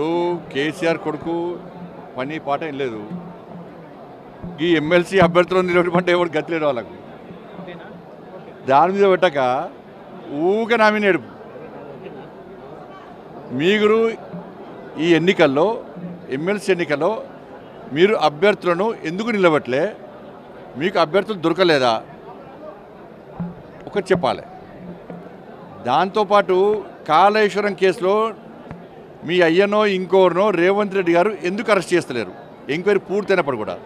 ఇప్పుడు కేసీఆర్ కొడుకు పని పాట ఏం లేదు. ఈ ఎమ్మెల్సీ అభ్యర్థులను నిలబడమంటే ఎవరు గతిలేడు వాళ్ళకు. దాని మీద పెట్టక ఊక నామినేడు మీరు ఈ ఎన్నికల్లో ఎమ్మెల్సీ ఎన్నికల్లో మీరు అభ్యర్థులను ఎందుకు నిలబట్టలే? మీకు అభ్యర్థులు దొరకలేదా? ఒకటి చెప్పాలి. దాంతోపాటు కాళేశ్వరం కేసులో మీ అయ్యనో ఇంకోనో రేవంత్ రెడ్డి గారు ఎందుకు అరెస్ట్ చేస్తలేరు? ఎంక్వైరీ పూర్తయినప్పుడు కూడా.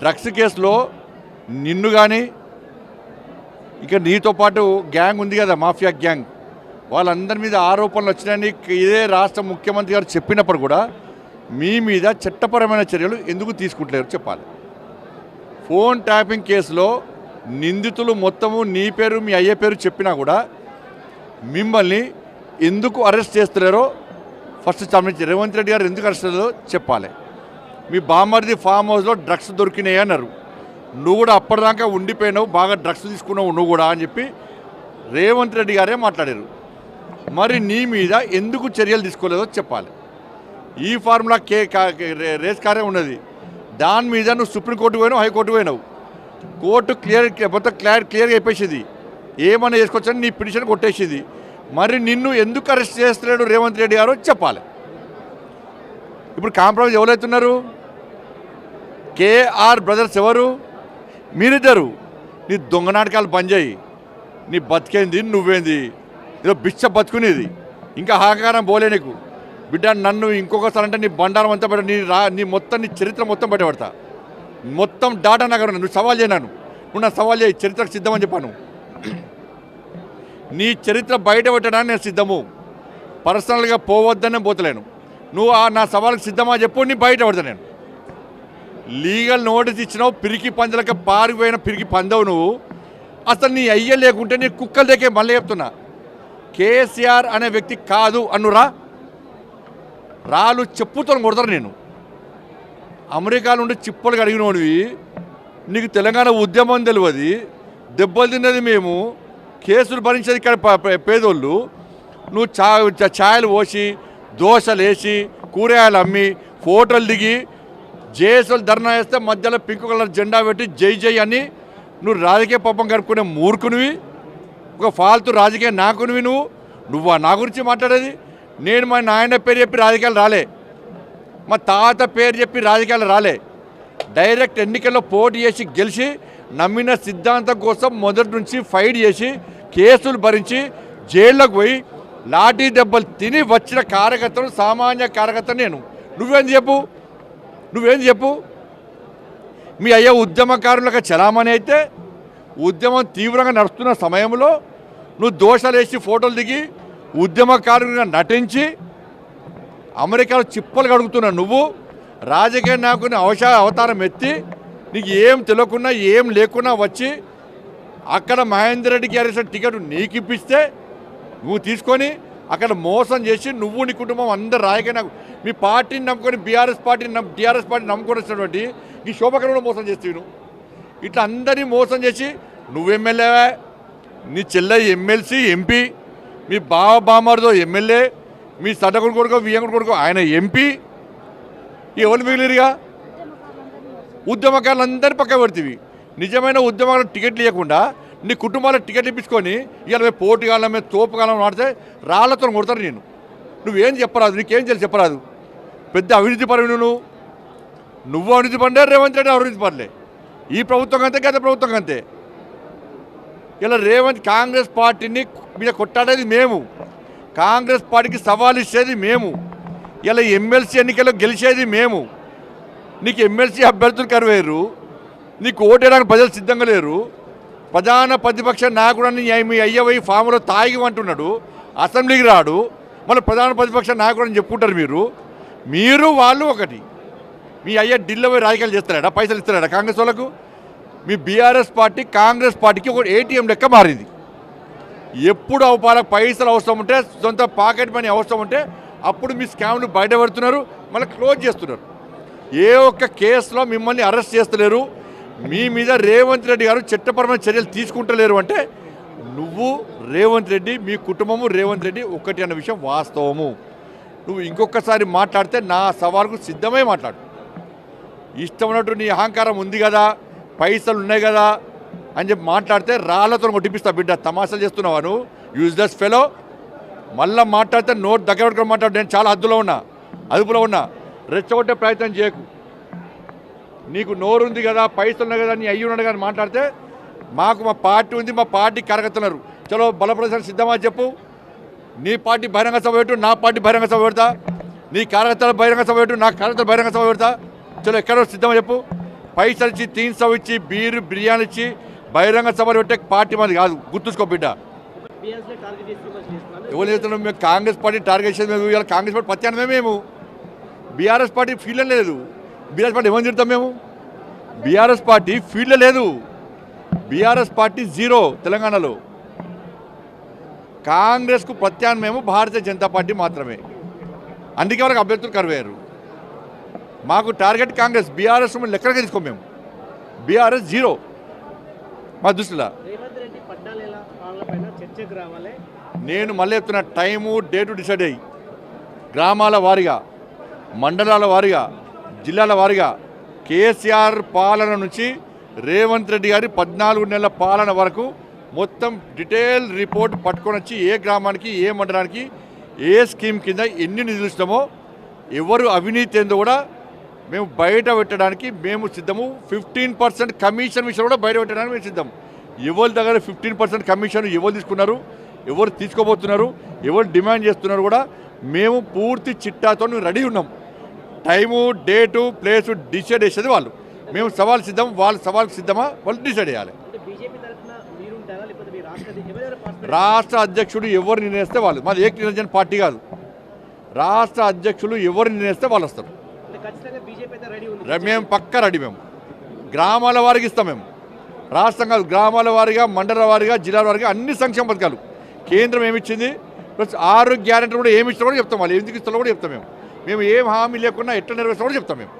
డ్రగ్స్ కేసులో నిన్ను కానీ ఇక నీతో పాటు గ్యాంగ్ ఉంది కదా మాఫియా గ్యాంగ్. వాళ్ళందరి మీద ఆరోపణలు వచ్చినాయని ఇదే రాష్ట్ర ముఖ్యమంత్రి గారు చెప్పినప్పుడు కూడా మీ మీద చట్టపరమైన చర్యలు ఎందుకు తీసుకుంటలేరు చెప్పాలి. ఫోన్ ట్యాపింగ్ కేసులో నిందితులు మొత్తము నీ పేరు మీ అయ్య పేరు చెప్పినా కూడా మిమ్మల్ని ఎందుకు అరెస్ట్ చేస్తున్నారో ఫస్ట్ సంబంధించి రేవంత్ రెడ్డి గారు ఎందుకు అరెస్ట్ చేయాలో చెప్పాలి. మీ బామ్మర్ది ఫామ్ హౌస్లో డ్రగ్స్ దొరికినాయి అన్నారు. నువ్వు కూడా అప్పటిదాకా ఉండిపోయినావు బాగా డ్రగ్స్ తీసుకున్నావు నువ్వు కూడా అని చెప్పి రేవంత్ రెడ్డి గారే మాట్లాడారు. మరి నీ మీద ఎందుకు చర్యలు తీసుకోలేదో చెప్పాలి. ఈ ఫార్ములా కే కా- రేస్ కారే ఉన్నది. దాని మీద నువ్వు సుప్రీంకోర్టు పోయినావు హైకోర్టు పోయినావు. కోర్టు క్లియర్ మొత్తం క్లియర్ క్లియర్గా చెప్పేసింది. ఏమన్నా చేసుకోవచ్చని నీ పిటిషన్ కొట్టేసింది. మరి నిన్ను ఎందుకు అరెస్ట్ చేస్తున్నాడు రేవంత్ రెడ్డి గారు చెప్పాలి. ఇప్పుడు కాంప్రమైజ్ ఎవరైతున్నారు? కేఆర్ బ్రదర్స్ ఎవరు? మీరిద్దరు. నీ దొంగ నాటకాలు బంద్ చేయి. నీ బతికేంది నువ్వేంది? ఏదో బిచ్చ బతుకునేది. ఇంకా హాకారం పోలే నీకు. బిడ్డ నన్ను ఇంకొకసారి అంటే నీ బండారం అంతా పెట్ట నీ రా నీ మొత్తం నీ చరిత్ర మొత్తం బయటపడతా మొత్తం డాటా నగరం నువ్వు సవాల్ చేయనాను నువ్వు నా సవాల్ చేయి చరిత్రకు సిద్ధమని చెప్పాను. నీ చరిత్ర బయటపెట్టడానికి నేను సిద్ధము. పర్సనల్గా పోవద్దనే పోతలేను. నువ్వు ఆ నా సవాల్కి సిద్ధమా చెప్పు నీ బయట పడతా నేను. లీగల్ నోటీస్ ఇచ్చినావు పిరికి పందులకి పారిపోయిన పిరికి పందవు నువ్వు. అసలు నీ అయ్య లేకుంటే నీ కుక్కల దగ్గర మళ్ళీ చెప్తున్నా. కేసీఆర్ అనే వ్యక్తి కాదు అన్నురా రాళ్ళు చెప్పుతో కొడతారు నేను. అమెరికా నుండి చిప్పలు కడిగినోడివి. నీకు తెలంగాణ ఉద్యమం తెలియదు. దెబ్బలు తిన్నది మేము. కేసులు భరించేది ఇక్కడ పేదోళ్ళు. నువ్వు చా ఛాయలు పోసి దోశలు వేసి కూరగాయలు అమ్మి ఫోటోలు దిగి జేఎస్ఎల్ ధర్నా వేస్తే మధ్యలో పింక్ కలర్ జెండా పెట్టి జై జై అని నువ్వు రాజకీయ పాపం గడుపుకునే మూర్ఖునివి. ఒక ఫాల్తు రాజకీయ నాకునివి నువ్వు. నువ్వా నా గురించి మాట్లాడేది? నేను మా నాయన పేరు చెప్పి రాజకీయాలు రాలే. మా తాత పేరు చెప్పి రాజకీయాలు రాలే. డైరెక్ట్ ఎన్నికల్లో పోటీ చేసి గెలిచి నమ్మిన సిద్ధాంతం కోసం మొదటి నుంచి ఫైట్ చేసి కేసులు భరించి జైళ్ళకు పోయి లాఠీ దెబ్బలు తిని వచ్చిన కార్యకర్తను సామాన్య కార్యకర్త నేను. నువ్వేం చెప్పు? నువ్వేం చెప్పు? మీ అయ్యా ఉద్యమకారులకు చలామణి అయితే ఉద్యమం తీవ్రంగా నడుస్తున్న సమయంలో నువ్వు దోషాలు వేసి ఫోటోలు దిగి ఉద్యమకారునిగా నటించి అమెరికాలో చిప్పలు కడుగుతున్న నువ్వు రాజకీయ నాయకుని అవశ అవతారం ఎత్తి నీకు ఏం తెలియకుండా ఏం లేకున్నా వచ్చి అక్కడ మహేందర్ రెడ్డి గారి టికెట్ నీకు ఇప్పిస్తే నువ్వు తీసుకొని అక్కడ మోసం చేసి నువ్వు నీ కుటుంబం అందరు రాయగా నాకు మీ పార్టీని నమ్ముకొని బీఆర్ఎస్ పార్టీని నమ్ము టీఆర్ఎస్ పార్టీని నమ్ముకొని వచ్చినటువంటి ఈ శోభకరంలో మోసం చేస్తే నువ్వు ఇట్లా అందరినీ మోసం చేసి నువ్వు ఎమ్మెల్యేవా నీ చెల్లె ఎమ్మెల్సీ ఎంపీ మీ బావ బామారితో ఎమ్మెల్యే మీ సడ్డకుడు కొడుకో వియ్యంగుడు కొడుకో ఆయన ఎంపీ ఎవరు మిగిలిరుగా? ఉద్యమకారులందరి పక్క పెడుతుంది నిజమైన ఉద్యమాలకు టికెట్లు ఇవ్వకుండా నీ కుటుంబాలకు టికెట్లు ఇప్పించుకొని ఇవాళ మేము పోటీగాలం మేము తోపుగాలం ఆడితే రాళ్ళతో కొడతారు నేను నువ్వేం చెప్పరాదు నీకేం తెలిసి చెప్పరాదు. పెద్ద అవినీతి పరువు నువ్వు నువ్వు అవినీతి పడే రేవంత్ రెడ్డి అవినీతి పడలే ఈ ప్రభుత్వం అంతే గత ప్రభుత్వం అంతే ఇలా రేవంత్ కాంగ్రెస్ పార్టీని మీద కొట్టాడేది మేము. కాంగ్రెస్ పార్టీకి సవాల్ ఇచ్చేది మేము. ఇలా ఎమ్మెల్సీ ఎన్నికల్లో గెలిచేది మేము. నీకు ఎమ్మెల్సీ అభ్యర్థులు కరువేరు నీకు ఓటేయడానికి ప్రజలు సిద్ధంగా లేరు. ప్రధాన ప్రతిపక్ష నాయకుడని మీ అయ్యవై ఫామ్లో తాగి అంటున్నాడు. అసెంబ్లీకి రాడు. మళ్ళీ ప్రధాన ప్రతిపక్ష నాయకుడు అని చెప్పుకుంటారు మీరు. మీరు వాళ్ళు ఒకటి. మీ అయ్య ఢిల్లీ పోయి రాజకీయాలు చేస్తాడా పైసలు ఇస్తాడా కాంగ్రెస్ వాళ్ళకు? మీ బీఆర్ఎస్ పార్టీ కాంగ్రెస్ పార్టీకి ఒక ఏటీఎం లెక్క మారింది. ఎప్పుడు అవపాల పైసలు అవసరం ఉంటే సొంత పాకెట్ మనీ అవసరం ఉంటే అప్పుడు మీ స్కామ్లు బయటపడుతున్నారు. మళ్ళీ క్లోజ్ చేస్తున్నారు. ఏ ఒక్క కేసులో మిమ్మల్ని అరెస్ట్ చేస్తలేరు. మీ మీద రేవంత్ రెడ్డి గారు చట్టపరమైన చర్యలు తీసుకుంటలేరు అంటే నువ్వు రేవంత్ రెడ్డి మీ కుటుంబము రేవంత్ రెడ్డి ఒక్కటి అన్న విషయం వాస్తవము. నువ్వు ఇంకొకసారి మాట్లాడితే నా సవాల్కు సిద్ధమై మాట్లాడు. ఇష్టమైనట్టు నీ అహంకారం ఉంది కదా పైసలు ఉన్నాయి కదా అని చెప్పి మాట్లాడితే రాళ్ళతో కొట్టిపిస్తా బిడ్డ. తమాషాలు చేస్తున్నావా నువ్వు? యూజ్లెస్ ఫెలో మళ్ళీ మాట్లాడితే నోట్ దగ్గర పెట్టుకొని మాట్లాడు. నేను చాలా హద్దులో ఉన్నా అదుపులో ఉన్నా. రెచ్చగొట్టే ప్రయత్నం చేయకు. నీకు నోరు ఉంది కదా పైసలు ఉన్నాయి కదా నీ అయ్యి ఉన్నాడు కానీ మాట్లాడితే మాకు మా పార్టీ ఉంది మా పార్టీ కార్యకర్తలు. చలో బలప్రదర్శన సిద్ధమా చెప్పు. నీ పార్టీ బహిరంగ సభ పెట్టు నా పార్టీ బహిరంగ సభ పెడతా. నీ కార్యకర్తల బహిరంగ సభ పెట్టు నా కార్యకర్తల బహిరంగ సభ పెడతా. చలో ఎక్కడో సిద్ధమా చెప్పు. పైసలు ఇచ్చి తీన్ సభ ఇచ్చి బీరు బిర్యానీ ఇచ్చి బహిరంగ సభలు పెట్టే పార్టీ మాది కాదు. గుర్తుంచుకో బిడ్డ. చేసి ఎవరు చేస్తున్నాం మేము కాంగ్రెస్ పార్టీ టార్గెట్ చేసేది మేము కాంగ్రెస్ పార్టీ పత్యానమే మేము. బీఆర్ఎస్ పార్టీ ఫీల్డ్ లేదు. బీఆర్ఎస్ పార్టీ ఏమని తిడతాం మేము? బీఆర్ఎస్ పార్టీ ఫీల్డ్ లేదు. బీఆర్ఎస్ పార్టీ జీరో తెలంగాణలో. కాంగ్రెస్కు ప్రత్యామ్నాయము భారతీయ జనతా పార్టీ మాత్రమే. అందుకే వాళ్ళకి అభ్యర్థులు కరువయ్యారు. మాకు టార్గెట్ కాంగ్రెస్ బీఆర్ఎస్ లెక్కలకే తీసుకోం మేము. BRS zero. మా దృష్టిలో. నేను మళ్ళీ చెప్తున్న టైము డేటు డిసైడ్ అయ్యి. గ్రామాల వారీగా. మండలాల వారీగా జిల్లాల వారీగా కేసీఆర్ పాలన నుంచి రేవంత్ రెడ్డి గారి పద్నాలుగు నెలల పాలన వరకు మొత్తం డీటెయిల్ రిపోర్ట్ పట్టుకొని వచ్చి ఏ గ్రామానికి ఏ మండలానికి ఏ స్కీమ్ కింద ఎన్ని నిధులు ఇస్తామో ఎవరు అవినీతి ఏందో కూడా మేము బయట పెట్టడానికి మేము సిద్ధము. ఫిఫ్టీన్ పర్సెంట్ కమిషన్ విషయం కూడా బయట పెట్టడానికి మేము సిద్ధం. ఎవరి దగ్గర ఫిఫ్టీన్ పర్సెంట్ కమిషన్ ఎవరు తీసుకున్నారు ఎవరు తీసుకోబోతున్నారు ఎవరు డిమాండ్ చేస్తున్నారు కూడా మేము పూర్తి చిట్టాతో రెడీ ఉన్నాం. టైము డేటు ప్లేసు డిసైడ్ చేసేది వాళ్ళు. మేము సవాల్ సిద్ధం వాళ్ళు సవాల్కి సిద్ధమా వాళ్ళు డిసైడ్ చేయాలి. రాష్ట్ర అధ్యక్షుడు ఎవరు నిర్ణయిస్తే వాళ్ళు. మాది ఏక నిరంజన్ పార్టీ కాదు. రాష్ట్ర అధ్యక్షులు ఎవరు నిర్ణయిస్తే వాళ్ళు వస్తారు. మేము పక్క రెడీ మేము. గ్రామాల వారికి ఇస్తాం మేము. రాష్ట్రం కాదు గ్రామాల వారిగా మండల వారిగా జిల్లాల వారిగా అన్ని సంక్షేమ పథకాలు. కేంద్రం ఏమిచ్చింది? ప్లస్ ఆరోగ్య గ్యారెంటీ కూడా ఏమి ఇచ్చినా కూడా చెప్తాం వాళ్ళు. ఎందుకు ఇస్తారో కూడా చెప్తాం మేము. మేము ఏం హామీ లేకుండా ఎట్లా నెరవేర్చాలో చెప్తాం మేము.